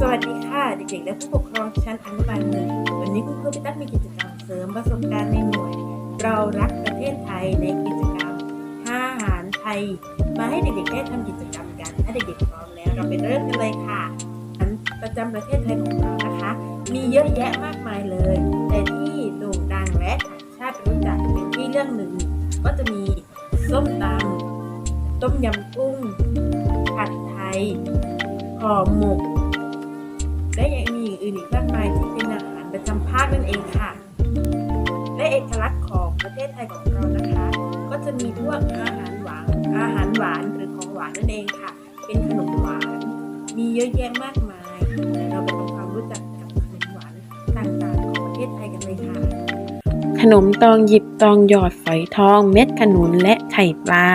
สวัสดีค่ะเด็กๆและผู้ปกครองชั้นอนุบาลหนึ่งวันนี้คุณครูพิทักษ์มีกิจกรรมเสริมประสบการณ์ในหน่วย เรารักประเทศไทยในกิจกรรมห้าอาหารไทย มาให้เด็กๆได้ทำกิจกรรมกันถ้าเด็กๆพร้อมแล้ว เราไปเริ่มกันเลยค่ะอาหารประจำประเทศไทยของเรานะคะ มีเยอะแยะมากมายเลย แต่ที่โด่งดังและต่างชาติรู้จักเป็นที่เรื่องหนึ่ง ก็จะมีส้มตำต้มยำกุ้งผัดไทยห่อหมก และยังมีอย่างอื่นอีกมากมายที่เป็นอาหารประจำภาคนั่นเองค่ะ และเอกลักษณ์ของประเทศไทยของเรานะคะ ก็จะมีพวกอาหารหวานอาหารหวานหรือของหวานนั่นเองค่ะ เป็นขนมหวาน มีเยอะแยะมากมายเราไปทำความรู้จักกับขนมหวานต่างๆของประเทศไทยกันเลยค่ะ ขนมตองหยิบตองหยอดฝอยทอง เม็ดขนุนและไข่ปลา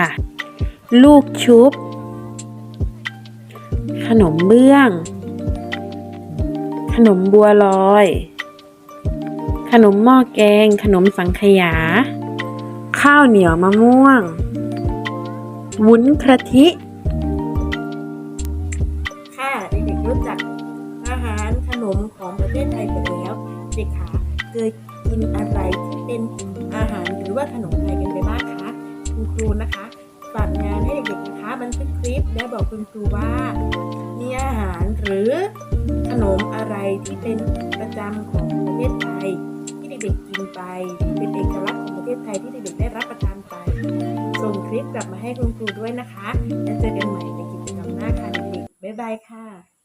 ลูกชุบ ขนมเบื้อง นมบัวลอย ขนมหม้อแกง ขนมสังขยา ข้าวเหนียวมะม่วง วุ้นกะทิ ค่ะเด็กๆรู้จักอาหารขนมของประเทศไทยไปแล้วเด็กขาเคยกินอะไรที่เป็นอาหารหรือว่าขนมไทยกันไปบ้างคะคุณครูนะคะฝากงานให้เด็กๆนะคะบันทึกคลิปและบอกคุณครูว่า มีอาหารหรือ ขนมอะไรที่เป็นประจำของประเทศไทย ที่เด็กๆกินไปที่เป็นเอกลักษณ์ของประเทศไทยที่เด็กๆได้รับประทานไป ส่งคลิปกลับมาให้คุณครูด้วยนะคะ แล้วเจอกันใหม่ในกิจกรรมหน้าค่ะเด็กๆบ๊ายบายค่ะ